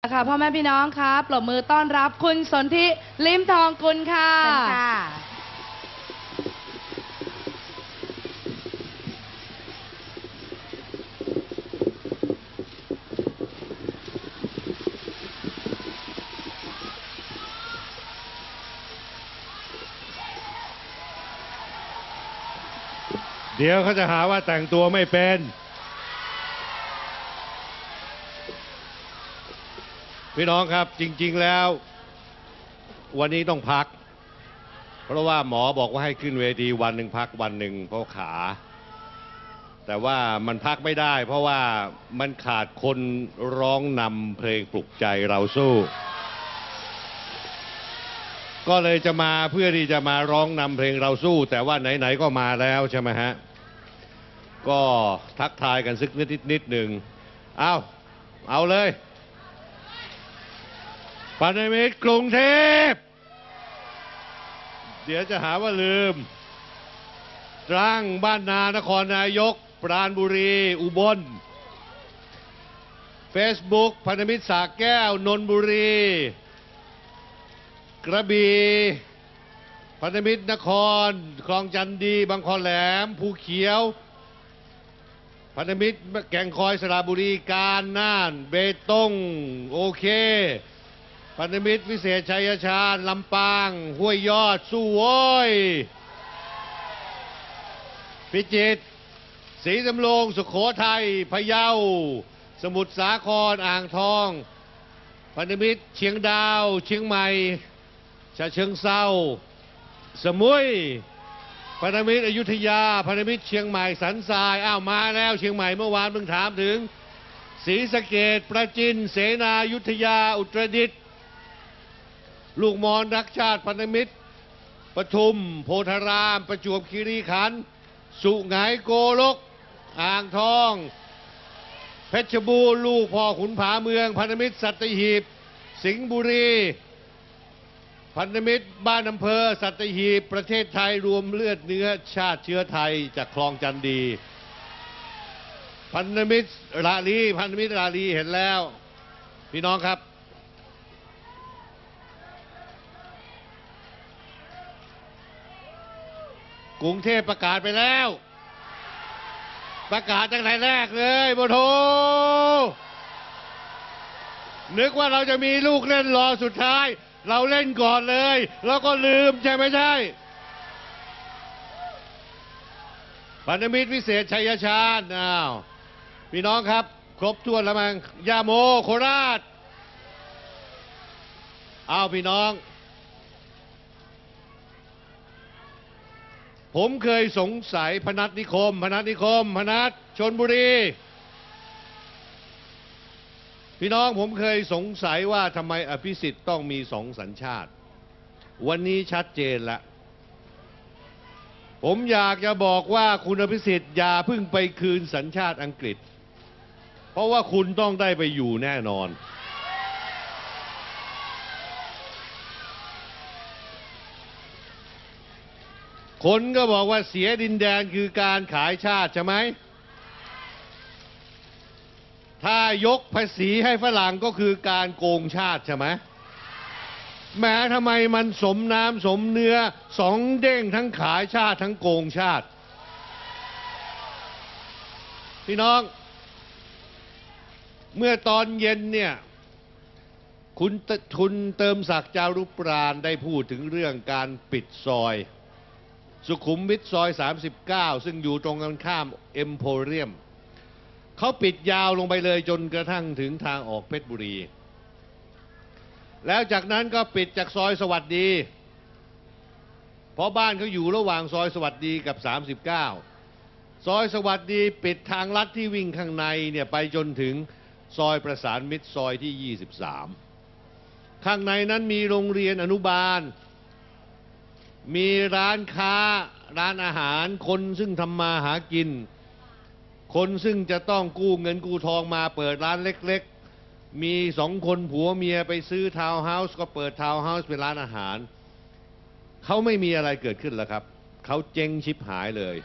ค่ะพ่อแม่พี่น้องครับปรบมือต้อนรับคุณสนธิลิมทองกุลค่ะเชิญค่ะ เดี๋ยวเขาจะหาว่าแต่งตัวไม่เป็น พี่น้องครับจริง ๆแล้ว วันนี้ต้องพัก เพราะว่าหมอบอกว่าให้ขึ้นเวทีวันหนึ่งพักวันหนึ่งเพราะขา แต่ว่ามันพักไม่ได้ เพราะว่ามันขาดคนร้องนำเพลงปลุกใจเราสู้ ก็เลยจะมาเพื่อที่จะมาร้องนำเพลงเราสู้ แต่ว่าไหนๆก็มาแล้วใช่ไหมฮะก็ทักทายกันสักนิดนิดหนึ่งเอาเอาเลย ปันมิตรกรุงเทพ เดี๋ยวจะหาว่าลืม ตรังบ้านนานครนายก ปราณบุรี อุบล Facebook พันธมิตรสาแก้วนนบุรี กระบี่พันธมิตรนคร คลองจันดี บางคอแหลม ภูเขียว พันธมิตรแก่งคอยสระบุรี การน่าน เบตง โอเค พันธมิตรวิเศษชัยชาญลำปาง ห้วยยอด สู้โว้ย พิจิตรศรีสำโรงสุขโขทัยพะเยา สมุทรสาครอ่างทอง พันธมิตรเชียงดาว เชียงใหม่ฉะเชิงเซาสมุยพันธมิตรอยุธยาพันธมิตรเชียงใหม่สันทรายอ้าวมาแล้ว เชียงใหม่เมื่อวานเพิ่งถามถึงศรีสะเกดประจิน เสนายุธยาอุตรดิตถ์ ลูกมอนรักชาติพันธมิตรปทุม โพธาราม ประจวบคีรีขันธ์สุไหงโกลก อ่างทอง เพชรบูรณ์ลูกพ่อขุนผาเมือง พันธมิตรสัตหีบ สิงห์บุรี พันธมิตรบ้านอำเภอ สัตหีบ ประเทศไทยรวมเลือดเนื้อชาติเชื้อไทยจากคลองจันดี พันธมิตรราลี พันธมิตรราลีเห็นแล้ว พี่น้องครับ กรุงเทพประกาศไปแล้ว ประกาศตั้งแต่แรกเลยโบโทนึกว่าเราจะมีลูกเล่นรอสุดท้าย เราเล่นก่อนเลย แล้วก็ลืมใช่ไหมใช่พันธมิตรวิเศษชัยชาญอ้าวพี่น้องครับ ครบถ้วนแล้วมั้งยาโมโคราชอ้าวพี่น้อง ผมเคยสงสัยพนัสนิคม พนัสนิคม พนัสชนบุรี พี่น้องผมเคยสงสัยว่าทำไมอภิสิทธิ์ต้องมีสองสัญชาติ วันนี้ชัดเจนละ ผมอยากจะบอกว่าคุณอภิสิทธิ์อย่าเพิ่งไปคืนสัญชาติอังกฤษ เพราะว่าคุณต้องได้ไปอยู่แน่นอน คนก็บอกว่าเสียดินแดนคือการขายชาติใช่ไหม ถ้ายกภาษีให้ฝรั่งก็คือการโกงชาติใช่ไหมแม้ทำไมมันสมน้ำสมเนื้อสองเด้งทั้งขายชาติทั้งโกงชาติ พี่น้อง เมื่อตอนเย็นเนี่ยคุณตคุณเติมศักดิ์จารุปราณได้พูดถึงเรื่องการปิดซอย สุขุมวิทซอย 39 ซึ่งอยู่ตรงกันข้ามเอ็มโพเรียมเขาปิดยาวลงไปเลยจนกระทั่งถึงทางออกเพชรบุรี แล้วจากนั้นก็ปิดจากซอยสวัสดี เพราะบ้านเขาอยู่ระหว่างซอยสวัสดีกับ 39 ซอยสวัสดีปิดทางลัดที่วิ่งข้างในเนี่ยไปจนถึงซอยประสานมิตรซอยที่ 23 ข้างในนั้นมีโรงเรียนอนุบาล มีร้านค้าร้านอาหารคนซึ่งทำมาหากิน คนซึ่งจะต้องกู้เงินกู้ทองมาเปิดร้านเล็ก ๆ มีสองคนผัวเมียไปซื้อทาวน์เฮาส์ก็เปิดทาวน์เฮาส์เป็นร้านอาหาร เขาไม่มีอะไรเกิดขึ้นแล้วครับ เขาเจ๊งชิบหายเลย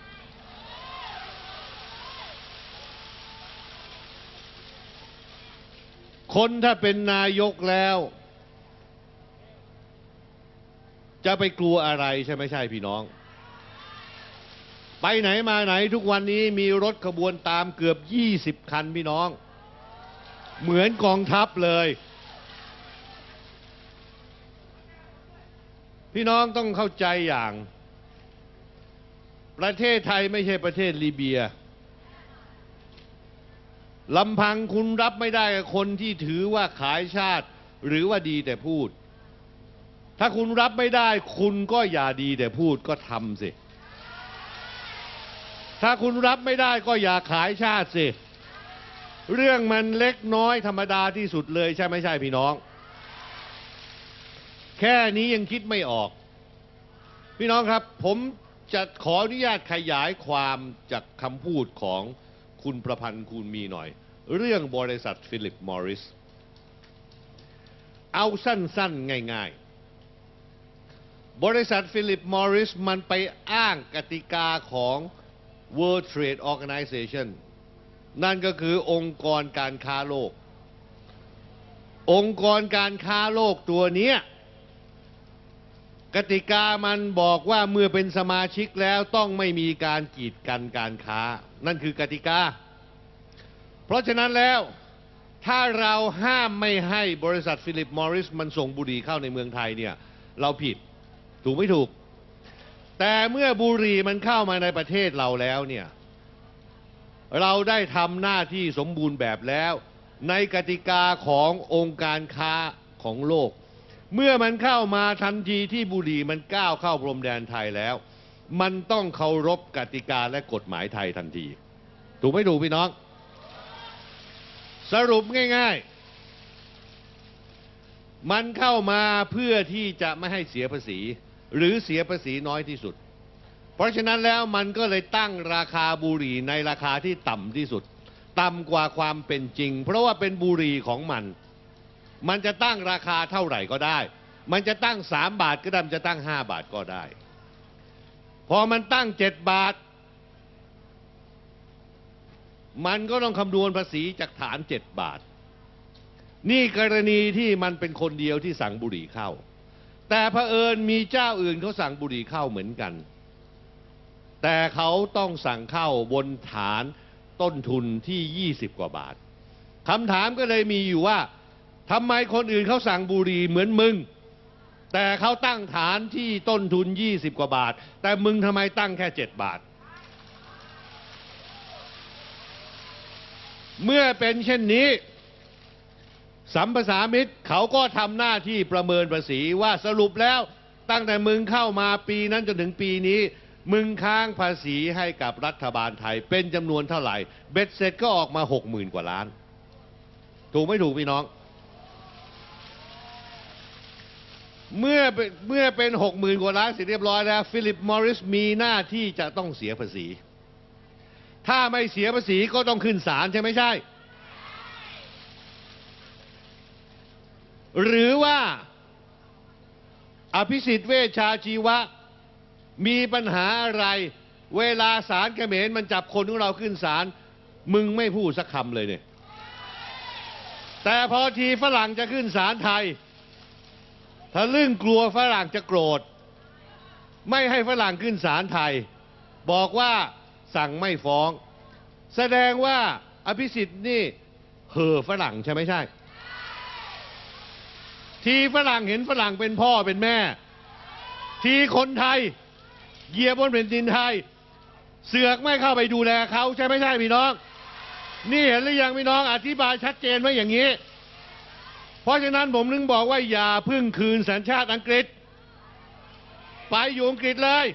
คคนถ้าเป็นนายกแล้ว จะไปกลัวอะไรใช่ไหมใช่พี่น้อง ไปไหนมาไหนทุกวันนี้มีรถขบวนตามเกือบ 20 คันพี่น้อง เหมือนกองทัพเลย พี่น้องต้องเข้าใจอย่าง ประเทศไทยไม่ใช่ประเทศลีเบียลำพังคุณรับไม่ได้กับคนที่ถือว่าขายชาติ หรือว่าดีแต่พูด ถ้าคุณรับไม่ได้ คุณก็อย่าดีแต่พูดก็ทำสิ ถ้าคุณรับไม่ได้ก็อย่าขายชาติสิ เรื่องมันเล็กน้อยธรรมดาที่สุดเลยใช่ไม่ใช่พี่น้อง แค่นี้ยังคิดไม่ออก พี่น้องครับ ผมจะขออนุญาตขยายความจากคำพูดของคุณประพันธ์คูณมีหน่อย เรื่องบริษัทฟิลิปมอริส เอาสั้นๆ ง่าย ๆ บริษัทฟิลิปมอริสมันไปอ้างกติกาของ World Trade Organization นั่นก็คือองค์กรการค้าโลก องค์กรการค้าโลกตัวนี้กติกามันบอกว่าเมื่อเป็นสมาชิกแล้วต้องไม่มีการกีดกันการค้า นั่นคือกติกา เพราะฉะนั้นแล้วถ้าเราห้ามไม่ให้บริษัทฟิลิปมอริสมันส่งบุหรี่เข้าในเมืองไทยเนี่ย เราผิด ถูกไม่ถูก แต่เมื่อบุหรี่มันเข้ามาในประเทศเราแล้วเนี่ย เราได้ทำหน้าที่สมบูรณ์แบบแล้ว ในกติกาขององค์การค้าของโลก เมื่อมันเข้ามาทันทีที่บุหรี่มันก้าวเข้าพรมแดนไทยแล้ว มันต้องเคารพกติกาและกฎหมายไทยทันที ถูกไม่ถูกพี่น้อง สรุปง่ายๆมันเข้ามาเพื่อที่จะไม่ให้เสียภาษี หรือเสียภาษีน้อยที่สุด เพราะฉะนั้นแล้วมันก็เลยตั้งราคาบุหรี่ในราคาที่ต่ำที่สุด ต่ำกว่าความเป็นจริง เพราะว่าเป็นบุหรี่ของมัน มันจะตั้งราคาเท่าไหร่ก็ได้ มันจะตั้งสามบาทก็ได้มันจะตั้งห้าบาทก็ได้ พอมันตั้งเจ็ดบาท มันก็ต้องคำนวณภาษีจากฐานเจ็ดบาท นี่กรณีที่มันเป็นคนเดียวที่สั่งบุหรี่เข้า แต่เผอิญมีเจ้าอื่นเขาสั่งบุหรี่เข้าเหมือนกัน แต่เขาต้องสั่งเข้าบนฐานต้นทุนที่ 20 กว่าบาทคำถามก็เลยมีอยู่ว่าทำไมคนอื่นเขาสั่งบุหรี่เหมือนมึง แต่เขาตั้งฐานที่ต้นทุน 20 กว่าบาท แต่มึงทำไมตั้งแค่ 7 บาท เมื่อเป็นเช่นนี้ สัมปสามิตรเขาก็ทำหน้าที่ประเมินภาษีว่าสรุปแล้วตั้งแต่มึงเข้ามาปีนั้นจนถึงปีนี้ มึงค้างภาษีให้กับรัฐบาลไทยเป็นจำนวนเท่าไหร่ เบ็ดเสร็จก็ออกมาหกหมื่นกว่าล้าน ถูกไม่ถูกพี่น้อง เมื่อเป็นเมื่อเป็นหกหมื่นกว่าล้านเสร็จเรียบร้อยแล้ว ฟิลิปมอริสมีหน้าที่จะต้องเสียภาษี ถ้าไม่เสียภาษีก็ต้องขึ้นศาลใช่ไหมใช่ หรือว่าอภิสิทธิ์เวชชาชีวะ มีปัญหาอะไร เวลาศาลเขมรมันจับคนของเราขึ้นศาลมึงไม่พูดสักคำเลยเนี่ย แต่พอทีฝรั่งจะขึ้นศาลไทยถ้าลึ่งกลัวฝรั่งจะโกรธ ไม่ให้ฝรั่งขึ้นศาลไทย บอกว่าสั่งไม่ฟ้อง แสดงว่าอภิสิทธิ์นี่เห่อฝรั่งใช่ไหมใช่ ทีฝรั่งเห็นฝรั่งเป็นพ่อเป็นแม่ ทีคนไทยเหยียบบนแผ่นดินไทย เสือกไม่เข้าไปดูแลเขาใช่ไม่ใช่พี่น้อง นี่เห็นหรือยังพี่น้องอธิบายชัดเจนไว้อย่างนี้ เพราะฉะนั้นผมนึงบอกว่าอย่าพึ่งคืนสัญชาติอังกฤษ ไปอยู่อังกฤษเลย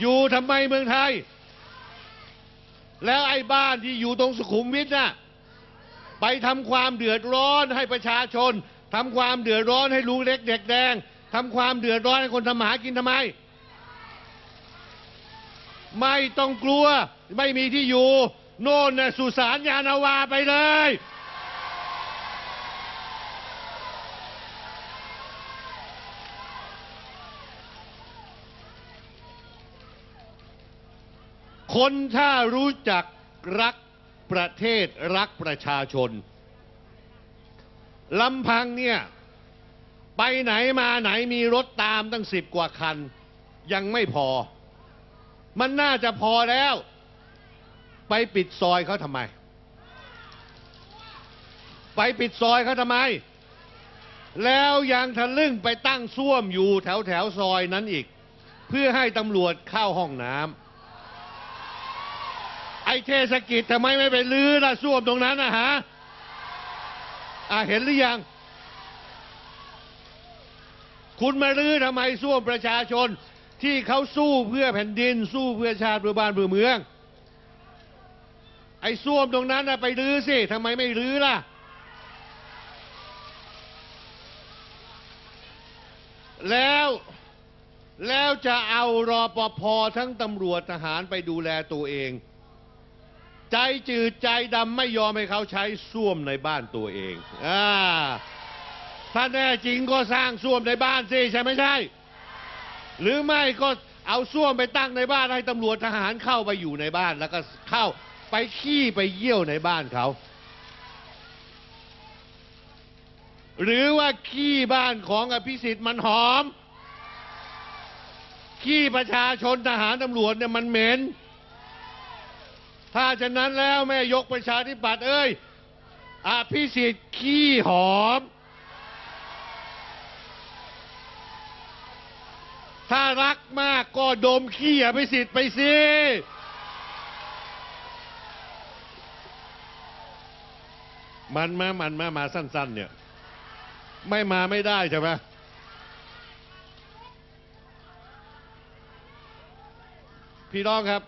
อยู่ทำไมเมืองไทย แล้วไอ้บ้านที่อยู่ตรงสุขุมวิทน่ะ ไปทำความเดือดร้อนให้ประชาชนทำความเดือดร้อนให้ลูกเล็กเด็กแดงทำความเดือดร้อนให้คนทำมหากินทำไม ไม่ต้องกลัวไม่มีที่อยู่ โน่นน่ะสุสานยานาวาไปเลย คนถ้ารู้จักรัก ประเทศรักประชาชนลำพังเนี่ยไปไหนมาไหนมีรถตามตั้งสิบกว่าคัน ยังไม่พอ มันน่าจะพอแล้ว ไปปิดซอยเขาทำไม ไปปิดซอยเขาทำไม แล้วยังทะลึ่งไปตั้งซ่วมอยู่แถวแถวซอยนั้นอีก เพื่อให้ตำรวจเข้าห้องน้ำ ไอ้เทศกิจทำไมไม่ไปลื้อล่ะซ่วมตรงนั้นนะฮะอะเห็นหรือยัง คุณมาลื้อทำไมซ่วมประชาชน ที่เขาสู้เพื่อแผ่นดิน สู้เพื่อชาติเพื่อบ้านเพื่อเมือง ไอ้ซ่วมตรงนั้นนะไปรื้อสิทำไมไม่รื้อล่ะ แล้วแล้วจะเอารอปภทั้งตำรวจทหารไปดูแลตัวเอง ใจจืดใจดำไม่ยอมให้เขาใช้ส้วมในบ้านตัวเองอ่าถ้าแน่จริงก็สร้างส้วมในบ้านสิใช่ไหมใช่ หรือไม่ก็เอาส้วมไปตั้งในบ้านให้ตำรวจทหารเข้าไปอยู่ในบ้าน แล้วก็เข้าไปขี้ไปเยี่ยวในบ้านเขาหรือว่าขี้บ้านของอภิสิทธิ์มันหอม ขี้ประชาชนทหารตำรวจเนี่ยมันเหม็น ถ้าฉะนั้นแล้วแม่ยกประชาธิปัตย์เอ้ยอภิสิทธิ์ขี้หอม ถ้ารักมากก็ดมขี้อภิสิทธิ์ไปสิมันมา มันมา มาสั้น ๆ เนี่ย ไม่มาไม่ได้ใช่ไหมพี่น้องครับ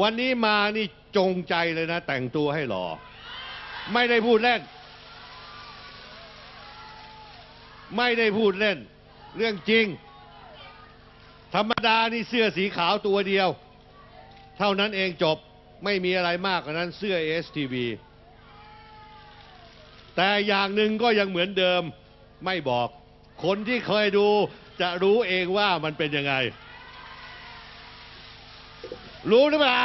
วันนี้มานี่จงใจเลยนะ แต่งตัวให้หล่อ ไม่ได้พูดเล่น ไม่ได้พูดเล่น เรื่องจริง ธรรมดานี่เสื้อสีขาวตัวเดียว เท่านั้นเองจบไม่มีอะไรมากกว่านั้นเสื้อ STV แต่อย่างหนึ่งก็ยังเหมือนเดิมไม่บอก คนที่เคยดูจะรู้เองว่ามันเป็นยังไง รู้หรือเปล่า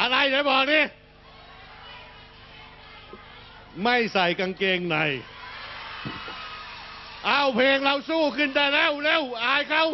อะไรไหนบอกนี่ไม่ใส่กางเกงใน เอาเพลงเราสู้ขึ้นได้แล้วเร็วอายเขา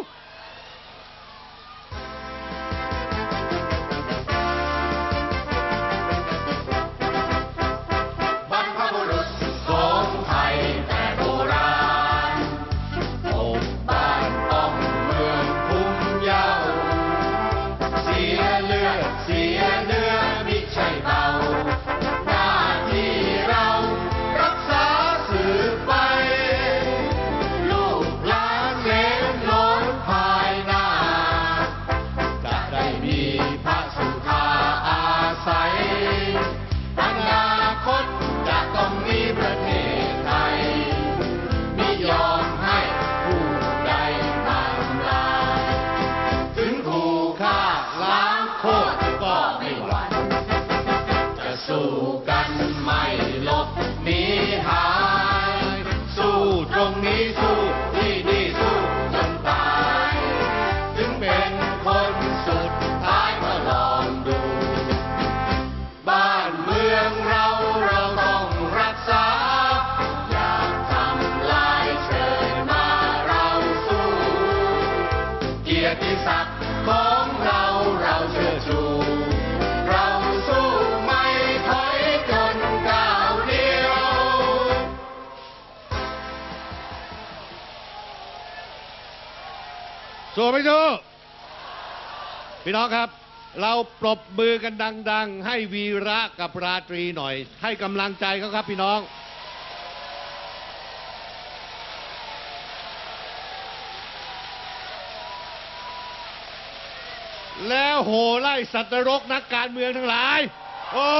ยรติศักดิ์ของเราเราเชิดชู เราสู้ไม่ถอยจนก้าวเดียว สู้ไม่สู้พี่น้องครับ เราปรบมือกันดัง ๆ ให้วีระกับราตรีหน่อย ให้กำลังใจเขาครับพี่น้อง แล้วโหไล่สัตว์นรกนักการเมืองทั้งหลาย โอ้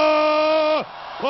โห